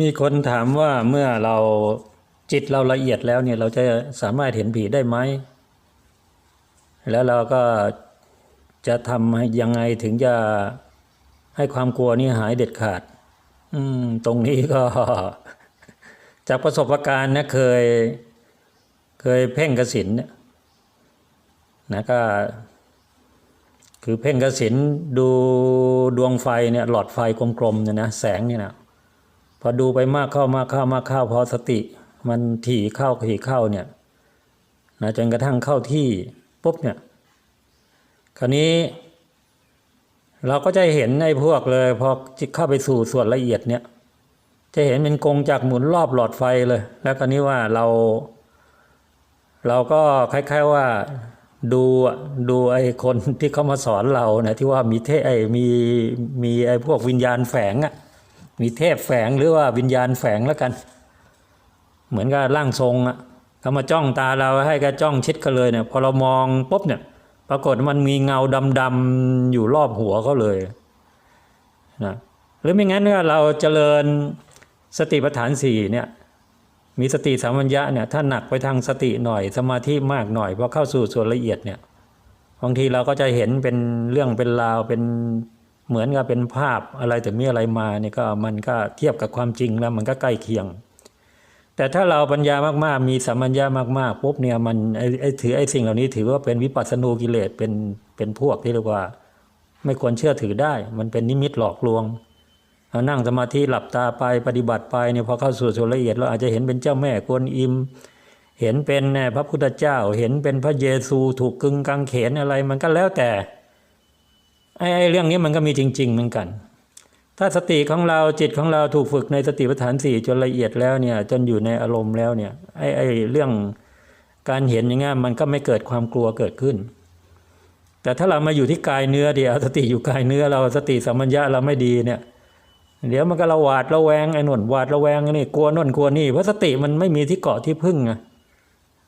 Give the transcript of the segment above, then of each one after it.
มีคนถามว่าเมื่อเราจิตเราละเอียดแล้วเนี่ยเราจะสามารถเห็นผีได้ไหม แล้วเราก็จะทำยังไงถึงจะให้ความกลัวนี้หายเด็ดขาด อืม ตรงนี้ก็ จากประสบการณ์นะเคย เคยเพ่งกสินเนี่ยนะก็ คือเพ่งกสินดูดวงไฟเนี่ย หลอดไฟกลมๆเนี่ยนะแสงเนี่ยนะ อดูไปมากเข้ามากเข้ามากเข้าพอสติ มันถี่เข้าถี่เข้าเนี่ยนะจนกระทั่งเข้าที่ปุ๊บเนี่ยคราวนี้ เราก็จะเห็นไอ้พวกเลยพอจิตเข้าไปสู่ส่วนละเอียดเนี่ย จะเห็นเป็นกงจากหมุนรอบหลอดไฟเลย แล้วคราวนี้ว่าเรา เราก็คล้ายๆว่าดูอะดูไอ้คนที่เขามาสอนเรานะที่ว่ามีเทไอ้มีมีไอ้พวกวิญญาณแฝงอะ มีเทพแฝงหรือว่าวิญญาณแฝงแล้วกัน เหมือนกับร่างทรงอะเขามาจ้องตาเราให้ก็จ้องชิดกันเลยเนี่ยพอเรามองปุ๊บเนี่ย ปรากฏมันมีเงาดำๆอยู่รอบหัวเขาเลยนะหรือไม่งั้นเนี่ยเราเจริญสติปัฏฐานสี่เนี่ยมีสติสัมปัญญะเนี่ยถ้าหนักไปทางสติหน่อยสมาธิมากหน่อยพอเข้าสู่ส่วนละเอียดเนี่ยบางทีเราก็จะเห็นเป็นเรื่องเป็นราวเป็น เหมือนกับเป็นภาพอะไรแต่มีอะไรมาเนี่ยก็มันก็เทียบกับความจริงแล้วมันก็ใกล้เคียง แต่ถ้าเราปัญญามากๆ มีสัมปัญญามากๆปุ๊บเนี่ยมันไอ้ไอ้ถือไอ้สิ่งเหล่านี้ถือว่าเป็นวิปัสสนูกิเลสเป็นเป็นพวกที่เรียกว่า ไม่ควรเชื่อถือได้ มันเป็นนิมิตหลอกลวงเรานั่งสมาธิหลับตาไปปฏิบัติไปเนี่ยพอเข้าสู่ส่วนละเอียดเราอาจจะเห็นเป็นเจ้าแม่กวนอิม เห็นเป็นพระพุทธเจ้า เห็นเป็นพระเยซูถูกกึงกางเขนอะไรมันก็แล้วแต่ ไอ้เรื่องนี้มันก็มีจริง ๆ เหมือนกัน ถ้าสติของเราจิตของเราถูกฝึกในสติปัฏฐานสี่จนละเอียดแล้วเนี่ยจนอยู่ในอารมณ์แล้วเนี่ยไอ้ไอ้เรื่องการเห็นอย่างเงี้ยมันก็ไม่เกิดความกลัวเกิดขึ้น แต่ถ้าเรามาอยู่ที่กายเนื้อเดียวสติอยู่กายเนื้อเราสติสัมปัญญะเราไม่ดีเนี่ยเดี๋ยวมันก็ระหวาดระแวงไอ้นนหวาดระแวงนี่กลัวน่นกลัวนี่เพราะสติมันไม่มีที่เกาะที่พึ่งไง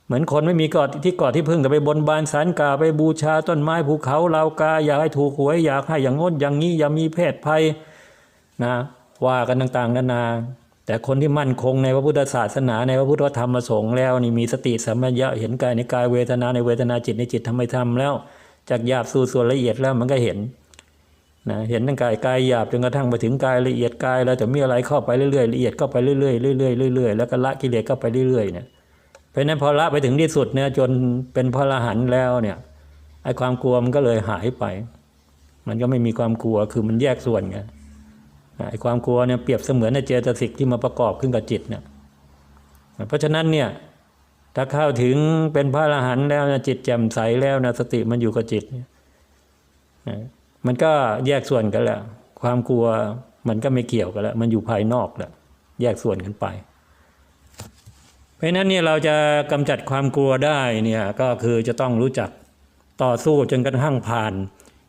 เหมือนคนไม่มีเกาะที่เกาะที่พึ่งแต่ไปบนบานสารกาไปบูชาต้นไม้ภูเขาลาวกา อยากให้ถูกหวยอยากให้อย่างงดอย่างนี้อย่ามีเพศภัยนะว่ากันต่างๆนานา แต่คนที่มั่นคงในพระพุทธศาสนาในพระพุทธธรรมประสงค์แล้วนี่มีสติสัมปชัญญะเห็นกายในกายเวทนาในเวทนาจิตในจิตทำไมทำแล้วจากหยาบสู่ส่วนละเอียดแล้วมันก็เห็นนะเห็นตั้งกายกายหยาบจนกระทั่งไปถึงกายละเอียดกายแล้วแต่มีอะไรเข้าไปเรื่อยๆละเอียดเข้าไปเรื่อยๆเรื่อยๆเรื่อยๆแล้วก็ละกิเลสเข้าไปเรื่อยๆเนี่ย ราะฉะนั้นพอละไปถึงที่สุดเนี่ยจนเป็นพระอรหันต์แล้วเนี่ยไอ้ความกลัวมันก็เลยหายไป มันก็ไม่มีความกลัวคือมันแยกส่วนไงไอ้ความกลัวเนี่ยเปรียบเสมือนในเจตสิกที่มาประกอบขึ้นกับจิตเนี่ยเพราะฉะนั้นเนี่ยถ้าเข้าถึงเป็นพระอรหันต์แล้วนะจิตแจ่มใสแล้วนะสติมันอยู่กับจิตเนี่ยมันก็แยกส่วนกันแล้วความกลัวมันก็ไม่เกี่ยวกันแล้วมันอยู่ภายนอกแล้วแยกส่วนกันไป เพราะนั้นเนี่ยเราจะกำจัดความกลัวได้เนี่ยก็คือจะต้องรู้จักต่อสู้จนกระทั่งผ่าน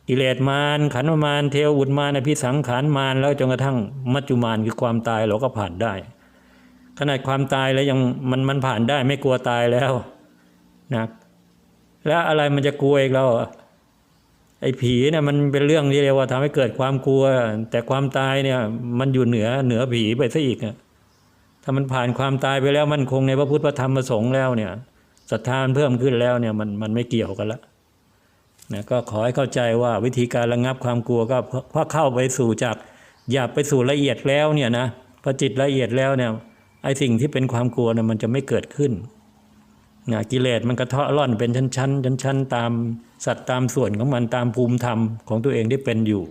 กิเลสมารขันมารเทวุตมารอภิสังขารมารแล้วจนกระทั่งมัจจุมารคือความตายเราก็ผ่านได้ ขนาดความตายแล้วยังมันมันผ่านได้ไม่กลัวตายแล้วนะแล้วอะไรมันจะกลัวอีกเราไอ้ผีเนี่ยมันเป็นเรื่องที่เรียกว่าทำให้เกิดความกลัว แต่ความตายเนี่ยมันอยู่เหนือเหนือผีไปซะอีกอะามันผ่านความตายไปแล้วมันคงในพระพุทธพระธรรมพระสงฆ์แล้วเนี่ยศรัทธาเพิ่มขึ้นแล้วเนี่ยมันมันไม่เกี่ยวกันละนะก็ขอให้เข้าใจว่าวิธีการระงับความกลัวก็พราะเข้าไปสู่จากหยาบไปสู่ละเอียดแล้วเนี่ยนะพอจิตละเอียดแล้วเนี่ยไอ้สิ่งที่เป็นความกลัวเนี่ยมันจะไม่เกิดขึ้นนะกิเลสมันกระเทาะร่อนเป็นชั้นๆชั้นๆตามสัตว์ตามส่วนของมันตามภูมิธรรมของตัวเองที่เป็นอยู่